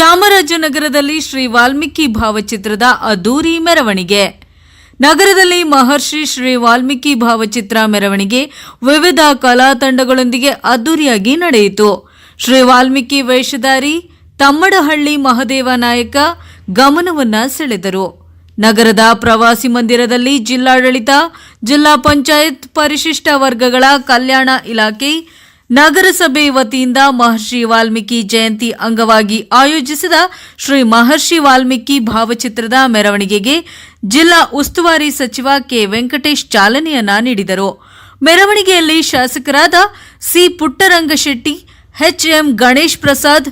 ಚಾಮರಾಜನಗರದಲ್ಲಿ ಶ್ರೀ ವಾಲ್ಮೀಕಿ ಭಾವಚಿತ್ರದ ಅದ್ದೂರಿ ಮೆರವಣಿಗೆ. ನಗರದಲ್ಲಿ ಮಹರ್ಷಿ ಶ್ರೀ ವಾಲ್ಮೀಕಿ ಭಾವಚಿತ್ರ ಮೆರವಣಿಗೆ ವಿವಿಧ ಕಲಾ ತಂಡಗಳೊಂದಿಗೆ ಅದ್ದೂರಿಯಾಗಿ ನಡೆಯಿತು. ಶ್ರೀ ವಾಲ್ಮೀಕಿ ವೇಷಧಾರಿ ತಮ್ಮಡಹಳ್ಳಿ ಮಹದೇವ ನಾಯಕ ಗಮನವನ್ನ ಸೆಳೆದರು. ನಗರದ ಪ್ರವಾಸಿ ಮಂದಿರದಲ್ಲಿ ಜಿಲ್ಲಾಡಳಿತ, ಜಿಲ್ಲಾ ಪಂಚಾಯತ್ ಪರಿಶಿಷ್ಟ ವರ್ಗಗಳ ಕಲ್ಯಾಣ ಇಲಾಖೆ ನಗರಸಭೆ ವತಿಯಿಂದ ಮಹರ್ಷಿ ವಾಲ್ಮೀಕಿ ಜಯಂತಿ ಅಂಗವಾಗಿ ಆಯೋಜಿಸಿದ ಶ್ರೀ ಮಹರ್ಷಿ ವಾಲ್ಮೀಕಿ ಭಾವಚಿತ್ರದ ಮೆರವಣಿಗೆಗೆ ಜಿಲ್ಲಾ ಉಸ್ತುವಾರಿ ಸಚಿವ ಕೆ ವೆಂಕಟೇಶ್ ಚಾಲನೆಯನ್ನ ನೀಡಿದರು. ಮೆರವಣಿಗೆಯಲ್ಲಿ ಶಾಸಕರಾದ C Puttarangashetty, H M Ganesh Prasad,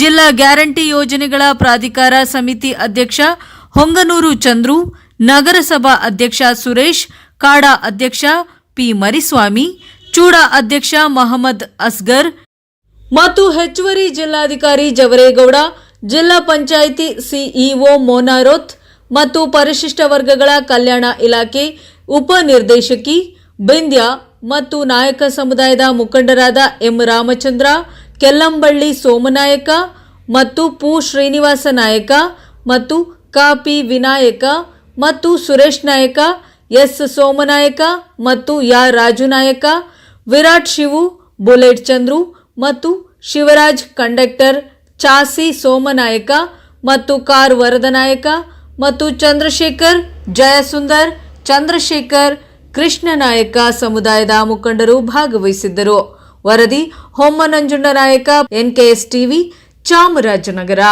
ಜಿಲ್ಲಾ ಗ್ಯಾರಂಟಿ ಯೋಜನೆಗಳ ಪ್ರಾಧಿಕಾರ ಸಮಿತಿ ಅಧ್ಯಕ್ಷ ಹೊಂಗನೂರು ಚಂದ್ರು, ನಗರಸಭಾ ಅಧ್ಯಕ್ಷ ಸುರೇಶ್, ಕಾಡಾ ಅಧ್ಯಕ್ಷ ಪಿ ಮರಿಸ್ವಾಮಿ ಚೂಡಾ ಅಧ್ಯಕ್ಷ ಮಹಮ್ಮದ್ ಅಸ್ಗರ್ ಮತ್ತು ಹೆಚ್ಚುವರಿ ಜಿಲ್ಲಾಧಿಕಾರಿ ಜವರೇಗೌಡ, ಜಿಲ್ಲಾ ಪಂಚಾಯಿತಿ ಸಿಇಒ ಮೋನಾರೋತ್ ಮತ್ತು ಪರಿಶಿಷ್ಟ ವರ್ಗಗಳ ಕಲ್ಯಾಣ ಇಲಾಖೆ ಉಪನಿರ್ದೇಶಕಿ ಬಿಂದ್ಯಾ ಮತ್ತು ನಾಯಕ ಸಮುದಾಯದ ಮುಖಂಡರಾದ ಎಂ ರಾಮಚಂದ್ರ, ಕೆಲ್ಲಂಬಳ್ಳಿ ಸೋಮನಾಯಕ ಮತ್ತು ಪು ಶ್ರೀನಿವಾಸ ನಾಯಕ ಮತ್ತು ಕಾಪಿ ವಿನಾಯಕ ಮತ್ತು ಸುರೇಶ್ ನಾಯಕ, ಎಸ್ ಸೋಮನಾಯಕ ಮತ್ತು ಯಾ ರಾಜು ನಾಯಕ ವಿರಾಟ್, ಶಿವು, ಬುಲೆಟ್ ಚಂದ್ರು ಮತ್ತು ಶಿವರಾಜ್, ಕಂಡಕ್ಟರ್ ಚಾಸಿ ಸೋಮನಾಯಕ ಮತ್ತು ಕಾರ್ ವರದನಾಯಕ ಮತ್ತು ಚಂದ್ರಶೇಖರ್, ಜಯಸುಂದರ್, ಚಂದ್ರಶೇಖರ್, ಕೃಷ್ಣನಾಯಕ ಸಮುದಾಯದ ಮುಖಂಡರು ಭಾಗವಹಿಸಿದ್ದರು. ವರದಿ ಹೊಮ್ಮನಂಜುಂಡ ನಾಯಕ ಎನ್ಕೆಎಸ್ ಟಿವಿ ಚಾಮರಾಜನಗರ.